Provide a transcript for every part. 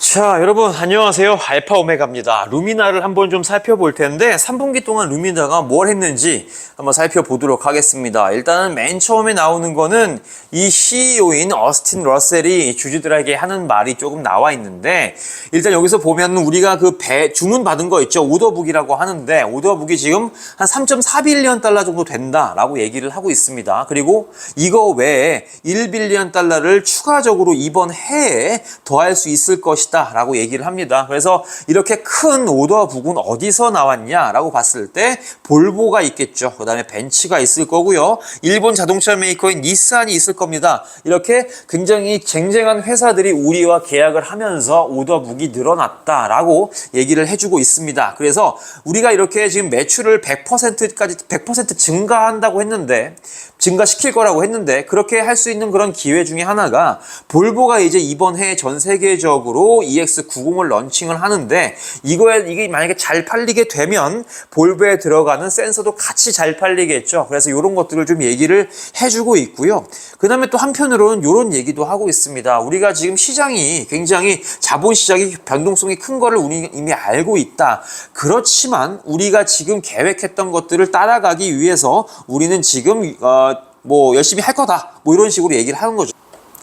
자, 여러분 안녕하세요. 알파 오메가입니다. 루미나를 한번 좀 살펴볼 텐데 3분기 동안 루미나가 뭘 했는지 한번 살펴보도록 하겠습니다. 일단은 맨 처음에 나오는 거는 이 CEO인 어스틴 러셀이 주주들에게 하는 말이 조금 나와 있는데 일단 여기서 보면 우리가 그 배 주문 받은 거 있죠. 오더북이라고 하는데 오더북이 지금 한 3.4빌리언 달러 정도 된다 라고 얘기를 하고 있습니다. 그리고 이거 외에 1빌리언 달러를 추가적으로 이번 해에 더할 수 있을 것이다 라고 얘기를 합니다. 그래서 이렇게 큰 오더 북은 어디서 나왔냐라고 봤을 때 볼보가 있겠죠. 그 다음에 벤츠가 있을 거고요. 일본 자동차 메이커인 닛산이 있을 겁니다. 이렇게 굉장히 쟁쟁한 회사들이 우리와 계약을 하면서 오더 북이 늘어났다라고 얘기를 해주고 있습니다. 그래서 우리가 이렇게 지금 매출을 100%까지 100% 증가한다고 했는데 증가시킬 거라고 했는데 그렇게 할 수 있는 그런 기회 중에 하나가 볼보가 이제 이번 해 전 세계적으로 EX90을 런칭을 하는데 이거에 이게 만약에 잘 팔리게 되면 볼보에 들어가는 센서도 같이 잘 팔리겠죠. 그래서 이런 것들을 좀 얘기를 해주고 있고요. 그 다음에 또 한편으로는 이런 얘기도 하고 있습니다. 우리가 지금 시장이 굉장히 자본 시장이 변동성이 큰 거를 우리 이미 알고 있다. 그렇지만 우리가 지금 계획했던 것들을 따라가기 위해서 우리는 지금 어, 뭐 열심히 할 거다. 뭐 이런 식으로 얘기를 하는 거죠.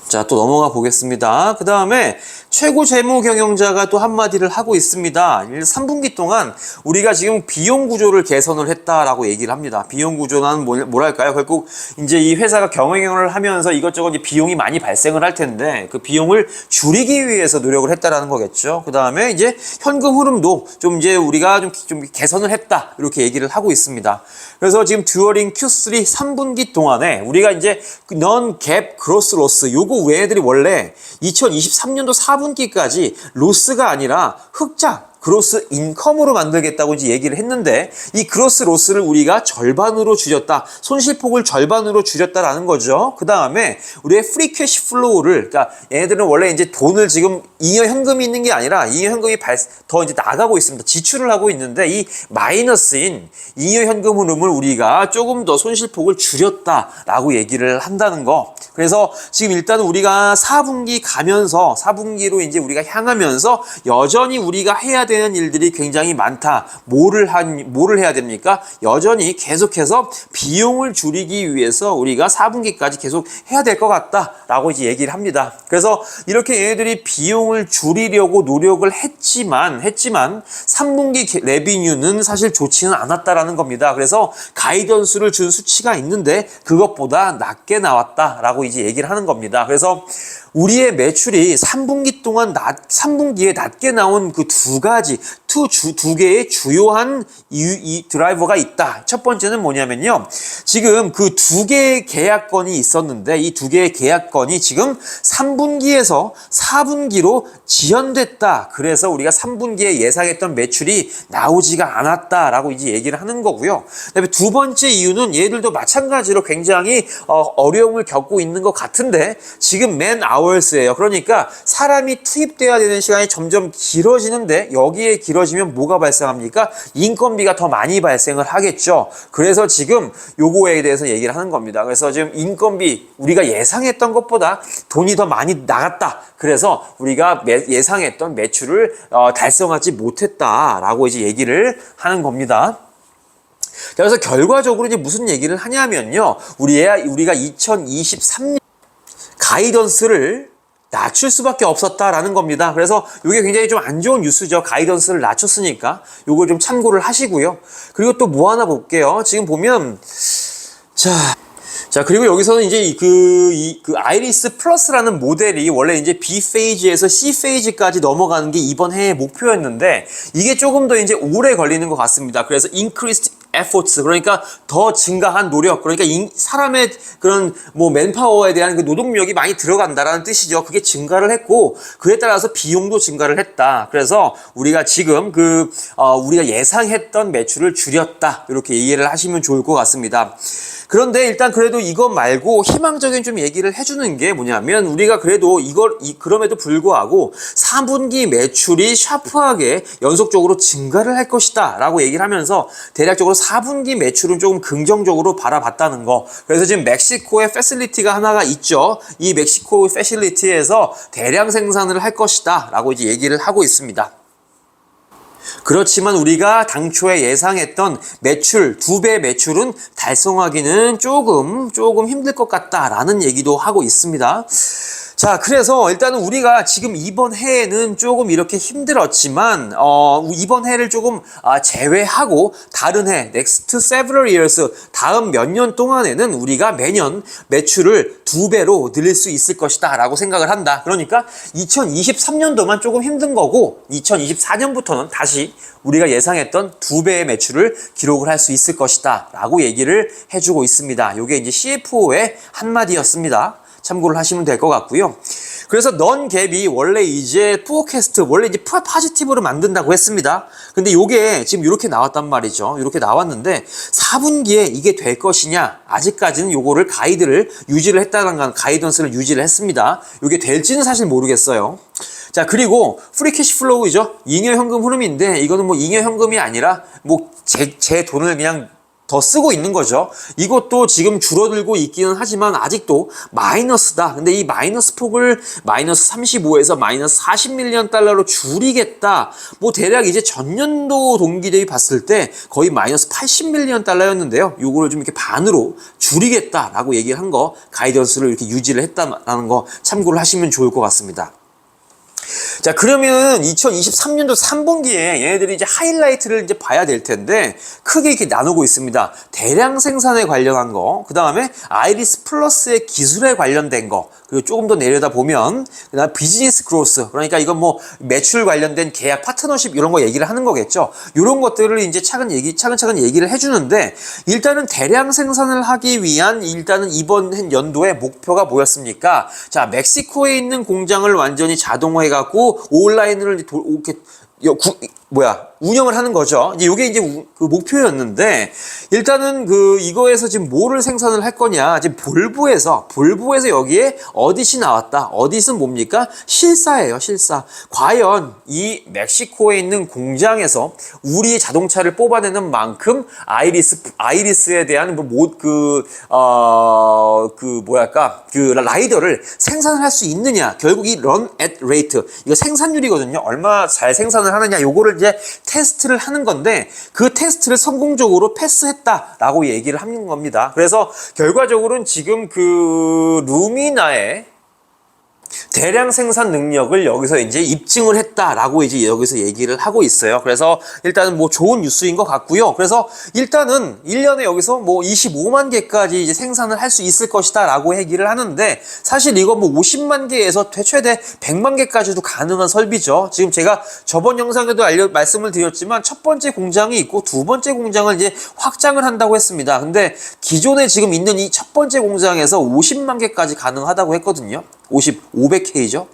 자, 또 넘어가 보겠습니다. 그 다음에 최고 재무 경영자가 또 한마디를 하고 있습니다. 3분기 동안 우리가 지금 비용 구조를 개선을 했다라고 얘기를 합니다. 비용 구조는 뭐- 뭐랄까요? 결국 이제 이 회사가 경영을 하면서 이것저것 비용이 많이 발생을 할 텐데 그 비용을 줄이기 위해서 노력을 했다라는 거겠죠. 그 다음에 이제 현금 흐름도 좀 이제 우리가 좀, 좀 개선을 했다. 이렇게 얘기를 하고 있습니다. 그래서 지금 듀어링 Q3 3분기 동안에 우리가 이제 넌갭 그로스 로스 요거 외애들이 원래 2023년도 4분기까지 로스가 아니라 흑자 그로스 인컴으로 만들겠다고 이제 얘기를 했는데 이 그로스 로스를 우리가 절반으로 줄였다. 손실폭을 절반으로 줄였다라는 거죠. 그 다음에 우리의 프리 캐시 플로우를 그러니까 얘네들은 원래 이제 돈을 지금 잉여 현금이 있는 게 아니라 잉여 현금이 발, 더 이제 나가고 있습니다. 지출을 하고 있는데 이 마이너스인 잉여 현금 흐름을 우리가 조금 더 손실폭을 줄였다라고 얘기를 한다는 거. 그래서 지금 일단은 우리가 4분기 가면서 4분기로 이제 우리가 향하면서 여전히 우리가 해야 되는 일들이 굉장히 많다. 뭐를 한 뭐를 해야 됩니까? 여전히 계속해서 비용을 줄이기 위해서 우리가 4분기까지 계속 해야 될 것 같다라고 이제 얘기를 합니다. 그래서 이렇게 얘네들이 비용을 줄이려고 노력을 했지만 했지만 3분기 레비뉴는 사실 좋지는 않았다라는 겁니다. 그래서 가이던스를 준 수치가 있는데 그것보다 낮게 나왔다라고 이제 얘기를 하는 겁니다. 그래서 우리의 매출이 3분기 동안 낮, 3분기에 낮게 나온 그 두 가지, 두, 주, 두 개의 주요한 이, 이 드라이버가 있다. 첫 번째는 뭐냐면요. 지금 그 두 개의 계약건이 있었는데 이 두 개의 계약건이 지금 3분기에서 4분기로 지연됐다. 그래서 우리가 3분기에 예상했던 매출이 나오지가 않았다라고 이제 얘기를 하는 거고요. 그다음에 두 번째 이유는 얘들도 마찬가지로 굉장히 어, 어려움을 겪고 있는 것 같은데 지금 맨 아 워스예요. 그러니까 사람이 투입돼야 되는 시간이 점점 길어지는데 여기에 길어지면 뭐가 발생합니까? 인건비가 더 많이 발생을 하겠죠. 그래서 지금 요거에 대해서 얘기를 하는 겁니다. 그래서 지금 인건비 우리가 예상했던 것보다 돈이 더 많이 나갔다. 그래서 우리가 매- 예상했던 매출을 어, 달성하지 못했다라고 이제 얘기를 하는 겁니다. 자, 그래서 결과적으로 이제 무슨 얘기를 하냐면요. 우리의 우리가 2023년 가이던스를 낮출 수밖에 없었다라는 겁니다. 그래서 이게 굉장히 좀 안 좋은 뉴스죠. 가이던스를 낮췄으니까 요걸 좀 참고를 하시고요. 그리고 또 뭐 하나 볼게요. 지금 보면 자. 자, 그리고 여기서는 이제 이 그, 이, 그 아이리스 플러스라는 모델이 원래 이제 B 페이지에서 C 페이지까지 넘어가는 게 이번 해의 목표였는데 이게 조금 더 이제 오래 걸리는 것 같습니다. 그래서 increased efforts 그러니까 더 증가한 노력 그러니까 인- 사람의 그런 뭐 맨파워에 대한 그 노동력이 많이 들어간다라는 뜻이죠. 그게 증가를 했고 그에 따라서 비용도 증가를 했다. 그래서 우리가 지금 그 어, 우리가 예상했던 매출을 줄였다 이렇게 이해를 하시면 좋을 것 같습니다. 그런데 일단 그래도 이것 말고 희망적인 좀 얘기를 해주는 게 뭐냐면 우리가 그래도 이걸 이, 그럼에도 불구하고 3분기 매출이 샤프하게 연속적으로 증가를 할 것이다 라고 얘기를 하면서 대략적으로 4분기 매출은 조금 긍정적으로 바라봤다는 거. 그래서 지금 멕시코에 패실리티가 하나가 있죠. 이 멕시코 패실리티에서 대량 생산을 할 것이다. 라고 이제 얘기를 하고 있습니다. 그렇지만 우리가 당초에 예상했던 매출, 두 배 매출은 달성하기는 조금, 조금 힘들 것 같다라는 얘기도 하고 있습니다. 자, 그래서 일단은 우리가 지금 이번 해에는 조금 이렇게 힘들었지만, 어, 이번 해를 조금 아, 제외하고 다른 해, next several years, 다음 몇 년 동안에는 우리가 매년 매출을 두 배로 늘릴 수 있을 것이다 라고 생각을 한다. 그러니까 2023년도만 조금 힘든 거고, 2024년부터는 다시 우리가 예상했던 두 배의 매출을 기록을 할 수 있을 것이다 라고 얘기를 해주고 있습니다. 이게 이제 CFO의 한마디였습니다. 참고를 하시면 될 것 같고요. 그래서 넌 갭이 원래 이제 포캐스트 원래 이제 파지티브로 만든다고 했습니다. 근데 요게 지금 이렇게 나왔단 말이죠. 이렇게 나왔는데 4분기에 이게 될 것이냐? 아직까지는 요거를 가이드를 유지를 했다는 건 가이던스를 유지를 했습니다. 요게 될지는 사실 모르겠어요. 자, 그리고 프리 캐시 플로우이죠. 잉여 현금 흐름인데 이거는 뭐 잉여 현금이 아니라 뭐 제 제 돈을 그냥 더 쓰고 있는 거죠. 이것도 지금 줄어들고 있기는 하지만 아직도 마이너스다. 근데 이 마이너스 폭을 마이너스 35에서 마이너스 40밀리언 달러로 줄이겠다. 뭐 대략 이제 전년도 동기 대비 봤을 때 거의 마이너스 80밀리언 달러였는데요. 요거를 좀 이렇게 반으로 줄이겠다라고 얘기를 한 거 가이던스를 이렇게 유지를 했다라는 거 참고를 하시면 좋을 것 같습니다. 자, 그러면 2023년도 3분기에 얘네들이 이제 하이라이트를 이제 봐야 될 텐데, 크게 이렇게 나누고 있습니다. 대량 생산에 관련한 거, 그 다음에 아이리스 플러스의 기술에 관련된 거, 그리고 조금 더 내려다 보면, 그 다음 비즈니스 그로스, 그러니까 이건 뭐 매출 관련된 계약, 파트너십 이런 거 얘기를 하는 거겠죠. 이런 것들을 이제 차근 얘기, 차근차근 얘기를 해주는데, 일단은 대량 생산을 하기 위한 일단은 이번 연도의 목표가 뭐였습니까? 자, 멕시코에 있는 공장을 완전히 자동화해 갖고 온라인으로 이렇게 여- 구- 뭐야 운영을 하는 거죠. 이제 이게 이제 우- 그 목표였는데 일단은 그 이거에서 지금 뭐를 생산을 할 거냐? 지금 볼보에서 볼보에서 여기에 어디시 나왔다. 어디는 뭡니까? 실사예요, 실사. 과연 이 멕시코에 있는 공장에서 우리의 자동차를 뽑아내는 만큼 아이리스 아이리스에 대한 뭐그어그 뭐랄까 그 라이더를 생산을 할 수 있느냐? 결국 이 run at rate 이거 생산율이거든요. 얼마 잘 생산을 하느냐? 요거를 이제 테스트를 하는 건데 그 테스트를 성공적으로 패스했다라고 얘기를 하는 겁니다. 그래서 결과적으로는 지금 그 루미나의 대량 생산 능력을 여기서 이제 입증을 했다라고 이제 여기서 얘기를 하고 있어요. 그래서 일단은 뭐 좋은 뉴스인 것 같고요. 그래서 일단은 1년에 여기서 뭐 25만 개까지 이제 생산을 할 수 있을 것이다라고 얘기를 하는데 사실 이거 뭐 50만 개에서 최대 100만 개까지도 가능한 설비죠. 지금 제가 저번 영상에도 알려 말씀을 드렸지만 첫 번째 공장이 있고 두 번째 공장을 이제 확장을 한다고 했습니다. 근데 기존에 지금 있는 이 첫 번째 공장에서 50만 개까지 가능하다고 했거든요. 50, 500K죠.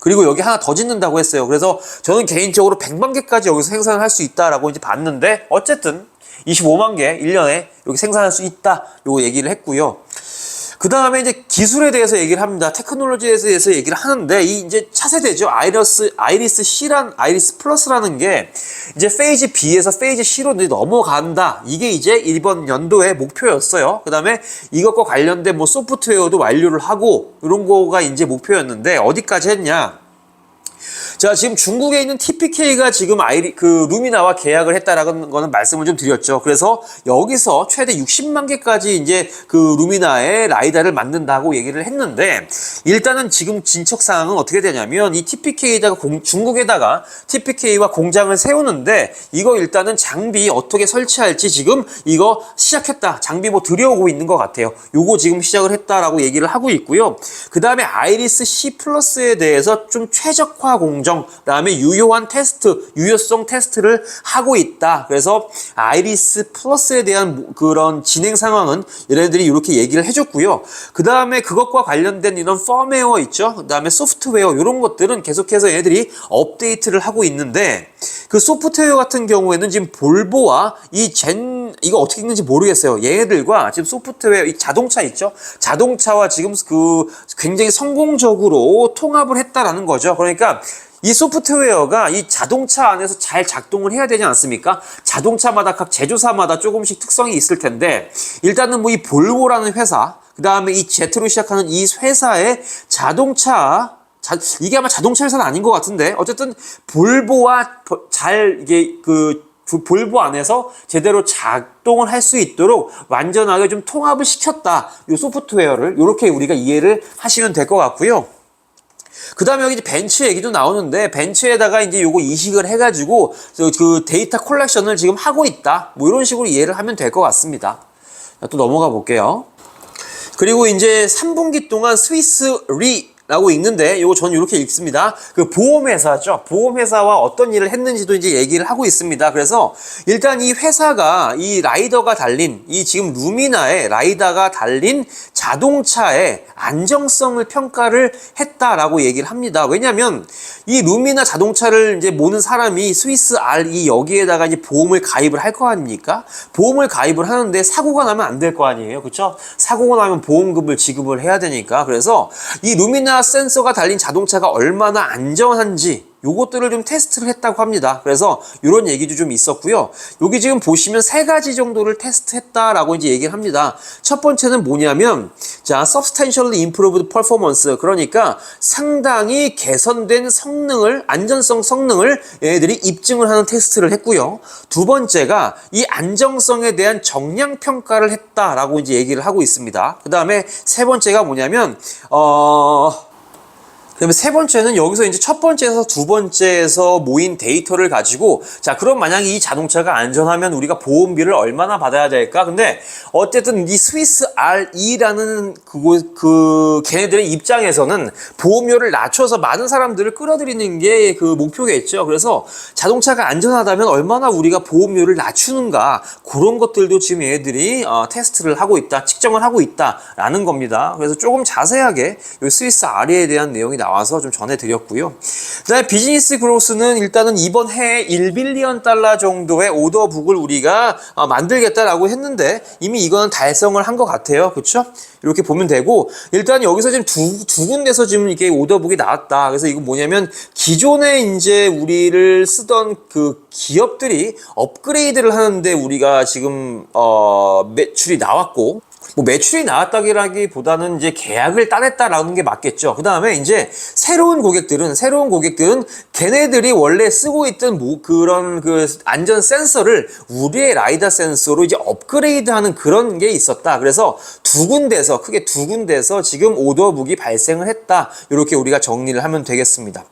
그리고 여기 하나 더 짓는다고 했어요. 그래서 저는 개인적으로 100만 개까지 여기서 생산을 할 수 있다라고 이제 봤는데 어쨌든 25만 개 1년에 여기 생산할 수 있다. 요거 얘기를 했고요. 그 다음에 이제 기술에 대해서 얘기를 합니다. 테크놀로지에 대해서 얘기를 하는데 이 이제 차세대죠. 아이러스 아이리스 C란 아이리스 플러스라는 게 이제 페이지 B에서 페이지 C로 넘어간다. 이게 이제 이번 연도의 목표였어요. 그 다음에 이것과 관련된 뭐 소프트웨어도 완료를 하고 이런 거가 이제 목표였는데 어디까지 했냐? 자, 지금 중국에 있는 TPK가 지금 아이리, 그, 루미나와 계약을 했다라는 거는 말씀을 좀 드렸죠. 그래서 여기서 최대 60만 개까지 이제 그 루미나의 라이다를 만든다고 얘기를 했는데, 일단은 지금 진척 상황은 어떻게 되냐면, 이 TPK에다가 공, 중국에다가 TPK와 공장을 세우는데, 이거 일단은 장비 어떻게 설치할지 지금 이거 시작했다. 장비 뭐 들여오고 있는 것 같아요. 요거 지금 시작을 했다라고 얘기를 하고 있고요. 그 다음에 아이리스 C 플러스에 대해서 좀 최적화 공 정, 그다음에 유효한 테스트, 유효성 테스트를 하고 있다. 그래서 아이리스 플러스에 대한 뭐 그런 진행 상황은 얘네들이 이렇게 얘기를 해줬고요. 그 다음에 그것과 관련된 이런 펌웨어 있죠. 그 다음에 소프트웨어 이런 것들은 계속해서 얘네들이 업데이트를 하고 있는데 그 소프트웨어 같은 경우에는 지금 볼보와 이 젠 이거 어떻게 읽는지 모르겠어요. 얘네들과 지금 소프트웨어 이 자동차 있죠? 자동차와 지금 그 굉장히 성공적으로 통합을 했다라는 거죠. 그러니까 이 소프트웨어가 이 자동차 안에서 잘 작동을 해야 되지 않습니까? 자동차마다 각 제조사마다 조금씩 특성이 있을 텐데 일단은 뭐 이 볼보라는 회사 그 다음에 이 제트로 시작하는 이 회사의 자동차 자, 이게 아마 자동차 회사는 아닌 것 같은데 어쨌든 볼보와 버- 잘 이게 그 부- 볼보 안에서 제대로 작동을 할 수 있도록 완전하게 좀 통합을 시켰다. 이 소프트웨어를 이렇게 우리가 이해를 하시면 될 것 같고요. 그 다음에 여기 이제 벤츠 얘기도 나오는데 벤츠에다가 이제 요거 이식을 해가지고 저- 그 데이터 콜렉션을 지금 하고 있다. 뭐 이런 식으로 이해를 하면 될 것 같습니다. 자, 또 넘어가 볼게요. 그리고 이제 3분기 동안 스위스 리 라고 읽는데 이거 저는 이렇게 읽습니다. 그 보험회사죠. 보험회사와 어떤 일을 했는지도 이제 얘기를 하고 있습니다. 그래서 일단 이 회사가 이 라이더가 달린 이 지금 루미나의 라이다가 달린 자동차의 안정성을 평가를 했다라고 얘기를 합니다. 왜냐하면 이 루미나 자동차를 이제 모는 사람이 스위스 RE 여기에다가 이제 보험을 가입을 할 거 아닙니까? 보험을 가입을 하는데 사고가 나면 안 될 거 아니에요. 그렇죠? 사고가 나면 보험금을 지급을 해야 되니까. 그래서 이 루미나 센서가 달린 자동차가 얼마나 안전한지 요것들을 좀 테스트를 했다고 합니다. 그래서 이런 얘기도 좀 있었고요. 여기 지금 보시면 세 가지 정도를 테스트했다라고 이제 얘기를 합니다. 첫 번째는 뭐냐면 자, substantially improved performance 그러니까 상당히 개선된 성능을 안전성 성능을 얘네들이 입증을 하는 테스트를 했고요. 두 번째가 이 안정성에 대한 정량 평가를 했다라고 이제 얘기를 하고 있습니다. 그다음에 세 번째가 뭐냐면 어 그다음에 세 번째는 여기서 이제 첫 번째에서 두 번째에서 모인 데이터를 가지고 자 그럼 만약에 이 자동차가 안전하면 우리가 보험비를 얼마나 받아야 될까? 근데 어쨌든 이 스위스 RE라는 그거 그 걔네들의 입장에서는 보험료를 낮춰서 많은 사람들을 끌어들이는 게 그 목표겠죠. 그래서 자동차가 안전하다면 얼마나 우리가 보험료를 낮추는가 그런 것들도 지금 얘들이 어, 테스트를 하고 있다, 측정을 하고 있다라는 겁니다. 그래서 조금 자세하게 이 스위스 RE에 대한 내용이 나와서 좀 전해드렸고요. 그다음에 비즈니스 그로스는 일단은 이번 해에 1빌리언 달러 정도의 오더북을 우리가 어, 만들겠다라고 했는데 이미 이거는 달성을 한 것 같아요. 그렇죠? 이렇게 보면 되고 일단 여기서 지금 두, 두 군데서 지금 이게 오더북이 나왔다. 그래서 이거 뭐냐면 기존에 이제 우리를 쓰던 그 기업들이 업그레이드를 하는데 우리가 지금 어 매출이 나왔고 뭐 매출이 나왔다기라기보다는 이제 계약을 따냈다라는 게 맞겠죠. 그 다음에 이제 새로운 고객들은 새로운 고객들은 걔네들이 원래 쓰고 있던 뭐 그런 그 안전 센서를 우리의 라이다 센서로 이제 업그레이드하는 그런 게 있었다. 그래서 두 군데서 크게 두 군데서 지금 오더북이 발생을 했다. 이렇게 우리가 정리를 하면 되겠습니다.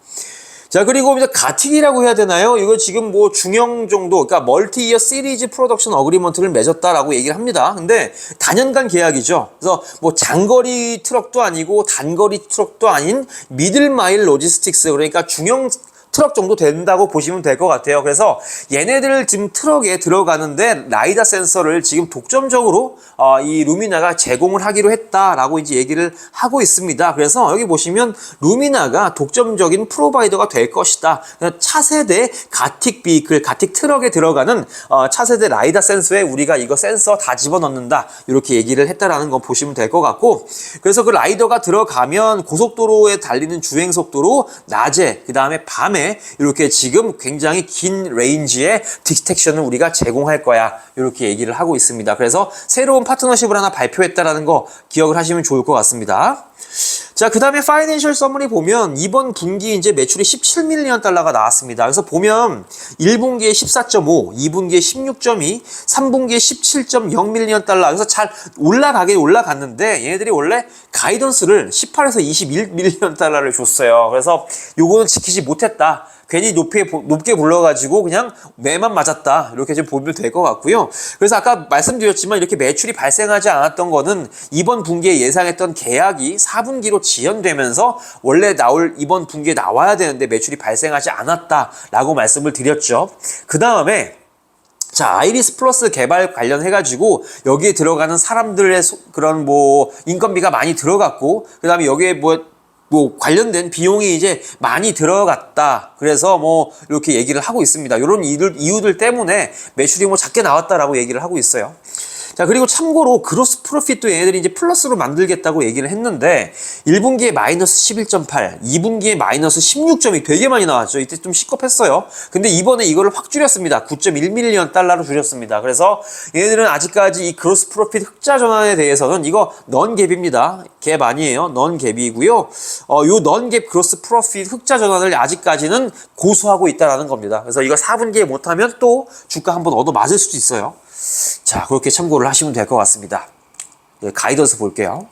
자 그리고 이제 가틱이라고 해야 되나요? 이거 지금 뭐 중형 정도, 그러니까 멀티 이어 시리즈 프로덕션 어그리먼트를 맺었다라고 얘기를 합니다. 근데 단연간 계약이죠. 그래서 뭐 장거리 트럭도 아니고 단거리 트럭도 아닌 미들 마일 로지스틱스 그러니까 중형 트럭 정도 된다고 보시면 될 것 같아요. 그래서 얘네들 지금 트럭에 들어가는데 라이다 센서를 지금 독점적으로 어, 이 루미나가 제공을 하기로 했다라고 이제 얘기를 하고 있습니다. 그래서 여기 보시면 루미나가 독점적인 프로바이더가 될 것이다. 차세대 가틱 비클, 가틱 트럭에 들어가는 어, 차세대 라이다 센서에 우리가 이거 센서 다 집어넣는다. 이렇게 얘기를 했다라는 거 보시면 될 것 같고 그래서 그 라이더가 들어가면 고속도로에 달리는 주행 속도로 낮에 그 다음에 밤에 이렇게 지금 굉장히 긴 레인지의 디텍션을 우리가 제공할 거야 이렇게 얘기를 하고 있습니다. 그래서 새로운 파트너십을 하나 발표했다라는 거 기억을 하시면 좋을 것 같습니다. 자, 그 다음에 파이낸셜 서머리 보면 이번 분기 이제 매출이 17밀리언 달러가 나왔습니다. 그래서 보면 1분기에 14.5, 2분기에 16.2, 3분기에 17.0밀리언 달러. 그래서 잘 올라가게 올라갔는데 얘네들이 원래 가이던스를 18에서 21밀리언 달러를 줬어요. 그래서 요거는 지키지 못했다. 괜히 높게, 높게 불러가지고 그냥 매만 맞았다. 이렇게 좀 보면 될 것 같고요. 그래서 아까 말씀드렸지만 이렇게 매출이 발생하지 않았던 거는 이번 분기에 예상했던 계약이 4분기로 지연되면서 원래 나올 이번 분기에 나와야 되는데 매출이 발생하지 않았다라고 말씀을 드렸죠. 그 다음에 자, 아이리스 플러스 개발 관련해가지고 여기에 들어가는 사람들의 소- 그런 뭐 인건비가 많이 들어갔고, 그 다음에 여기에 뭐 뭐 관련된 비용이 이제 많이 들어갔다. 그래서 뭐 이렇게 얘기를 하고 있습니다. 이런 이유들, 때문에 매출이 뭐 작게 나왔다라고 얘기를 하고 있어요. 자, 그리고 참고로 그로스 프로핏도 얘네들이 이제 플러스로 만들겠다고 얘기를 했는데 1분기에 마이너스 11.8, 2분기에 마이너스 16점이 되게 많이 나왔죠. 이때 좀 시겁했어요. 근데 이번에 이거를 확 줄였습니다. 9.1밀리언 달러로 줄였습니다. 그래서 얘네들은 아직까지 이 그로스 프로핏 흑자 전환에 대해서는 이거 넌 갭입니다. 갭 아니에요. 넌 갭이고요. 어, 요 넌 갭 그로스 프로핏 흑자 전환을 아직까지는 고수하고 있다라는 겁니다. 그래서 이거 4분기에 못하면 또 주가 한번 얻어 맞을 수도 있어요. 자, 그렇게 참고를 하시면 될 것 같습니다. 예, 가이던스 볼게요.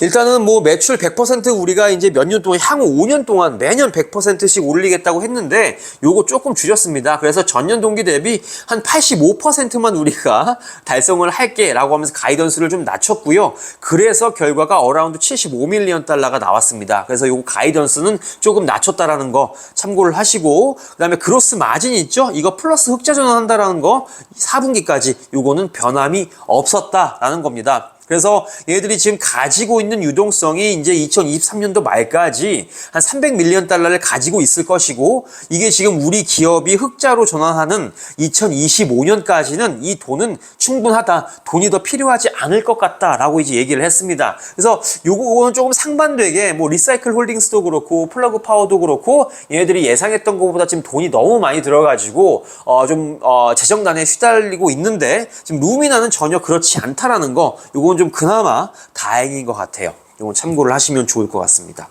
일단은 뭐 매출 100% 우리가 이제 몇 년 동안 향후 5년 동안 매년 100%씩 올리겠다고 했는데 요거 조금 줄였습니다. 그래서 전년 동기 대비 한 85%만 우리가 달성을 할게라고 하면서 가이던스를 좀 낮췄고요. 그래서 결과가 어라운드 75밀리언 달러가 나왔습니다. 그래서 요거 가이던스는 조금 낮췄다라는 거 참고를 하시고 그다음에 그로스 마진 있죠? 이거 플러스 흑자 전환한다라는 거 4분기까지 요거는 변함이 없었다라는 겁니다. 그래서 얘들이 지금 가지고 있는 유동성이 이제 2023년도 말까지 한 300밀리언 달러를 가지고 있을 것이고 이게 지금 우리 기업이 흑자로 전환하는 2025년까지는 이 돈은 충분하다. 돈이 더 필요하지 않을 것 같다라고 이제 얘기를 했습니다. 그래서 요거는 조금 상반되게 뭐 리사이클 홀딩스도 그렇고 플러그 파워도 그렇고 얘네들이 예상했던 것보다 지금 돈이 너무 많이 들어가지고 어 좀 어 재정난에 휘달리고 있는데 지금 루미나는 전혀 그렇지 않다라는 거 요건 좀 그나마 다행인 것 같아요. 이건 참고를 하시면 좋을 것 같습니다.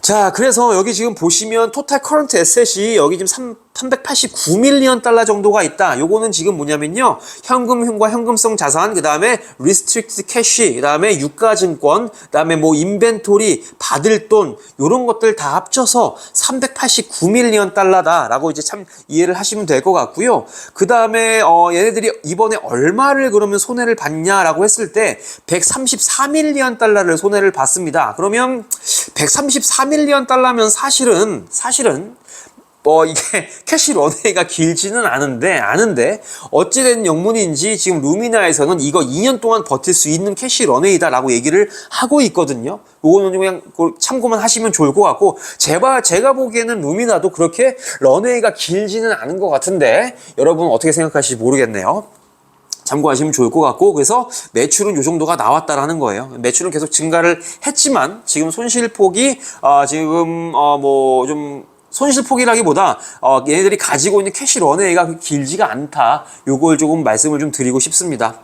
자, 그래서 여기 지금 보시면 토탈 커런트 에셋이 여기 지금 3, 389밀리언 달러 정도가 있다. 요거는 지금 뭐냐면요. 현금과 현금성 자산, 그 다음에 리스트릭트 캐시, 그 다음에 유가증권, 그 다음에 뭐 인벤토리, 받을 돈, 요런 것들 다 합쳐서 389밀리언 달러다라고 이제 참 이해를 하시면 될 것 같고요. 그 다음에 어, 얘네들이 이번에 얼마를 그러면 손해를 봤냐라고 했을 때 134밀리언 달러를 손해를 봤습니다. 그러면 134밀리언 달러면 사실은 사실은 뭐 이게 캐시 런웨이가 길지는 않은데 아는데 어찌된 영문인지 지금 루미나에서는 이거 2년 동안 버틸 수 있는 캐시 런웨이다 라고 얘기를 하고 있거든요. 요거는 그냥 참고만 하시면 좋을 것 같고 제가 제가 보기에는 루미나도 그렇게 런웨이가 길지는 않은 것 같은데 여러분 어떻게 생각하실지 모르겠네요. 참고하시면 좋을 것 같고 그래서 매출은 요 정도가 나왔다라는 거예요. 매출은 계속 증가를 했지만 지금 손실폭이 어, 지금 어, 뭐좀 손실폭이라기보다 어, 얘네들이 가지고 있는 캐시 런웨이가 길지가 않다. 요걸 조금 말씀을 좀 드리고 싶습니다.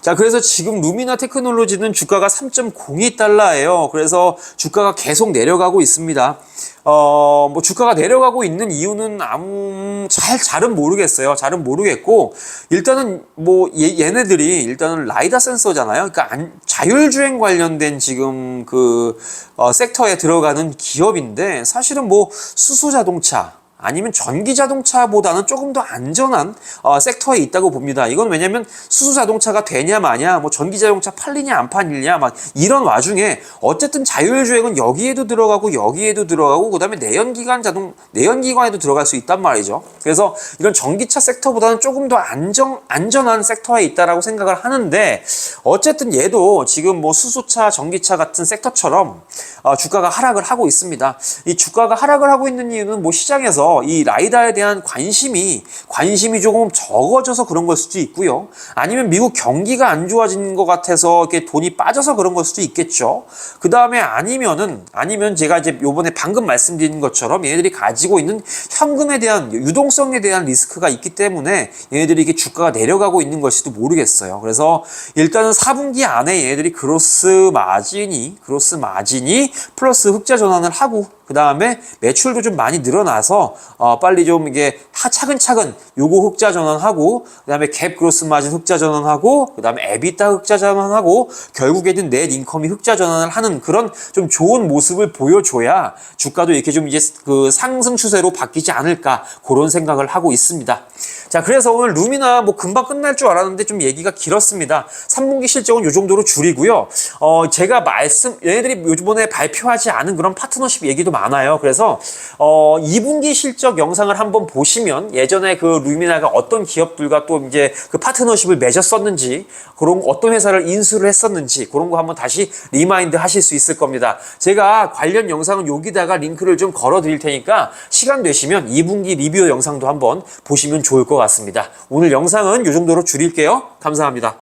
자, 그래서 지금 루미나 테크놀로지는 주가가 3.02달러예요. 그래서 주가가 계속 내려가고 있습니다. 어, 뭐 주가가 내려가고 있는 이유는 아무 잘 잘은 모르겠어요. 잘은 모르겠고 일단은 뭐 얘, 네들이 일단은 라이다 센서잖아요. 그러니까 안, 자율주행 관련된 지금 그 어, 섹터에 들어가는 기업인데 사실은 뭐 수소 자동차 아니면 전기 자동차보다는 조금 더 안전한 어, 섹터에 있다고 봅니다. 이건 왜냐면 수소 자동차가 되냐 마냐, 뭐 전기 자동차 팔리냐 안 팔리냐 막 이런 와중에 어쨌든 자율주행은 여기에도 들어가고 여기에도 들어가고 그다음에 내연기관 자동 내연기관에도 들어갈 수 있단 말이죠. 그래서 이런 전기차 섹터보다는 조금 더 안정 안전한 섹터에 있다라고 생각을 하는데 어쨌든 얘도 지금 뭐 수소차, 전기차 같은 섹터처럼 어, 주가가 하락을 하고 있습니다. 이 주가가 하락을 하고 있는 이유는 뭐 시장에서 이 라이다에 대한 관심이 관심이 조금 적어져서 그런 걸 수도 있고요. 아니면 미국 경기가 안 좋아진 것 같아서 이렇게 돈이 빠져서 그런 걸 수도 있겠죠. 그 다음에 아니면은 아니면 제가 이제 요번에 방금 말씀드린 것처럼 얘네들이 가지고 있는 현금에 대한 유동성에 대한 리스크가 있기 때문에 얘네들이 이게 주가가 내려가고 있는 것일지도 모르겠어요. 그래서 일단은 4분기 안에 얘네들이 그로스 마진이 그로스 마진이 플러스 흑자 전환을 하고 그 다음에 매출도 좀 많이 늘어나서 어, 빨리 좀 이게 하 차근차근 요거 흑자 전환하고 그 다음에 갭 그로스 마진 흑자 전환하고 그 다음에 에비타 흑자 전환하고 결국에는 넷 인컴이 흑자 전환을 하는 그런 좀 좋은 모습을 보여줘야 주가도 이렇게 좀 이제 그 상승 추세로 바뀌지 않을까 그런 생각을 하고 있습니다. 자 그래서 오늘 루미나 뭐 금방 끝날 줄 알았는데 좀 얘기가 길었습니다. 3분기 실적은 요 정도로 줄이고요. 어 제가 말씀 얘네들이 요번에 발표하지 않은 그런 파트너십 얘기도 많 아요. 그래서 어 2분기 실적 영상을 한번 보시면 예전에 그 루미나가 어떤 기업들과 또 이제 그 파트너십을 맺었었는지 그런 어떤 회사를 인수를 했었는지 그런 거 한번 다시 리마인드 하실 수 있을 겁니다. 제가 관련 영상은 여기다가 링크를 좀 걸어 드릴 테니까 시간 되시면 2분기 리뷰 영상도 한번 보시면 좋을 것 같습니다. 오늘 영상은 이 정도로 줄일게요. 감사합니다.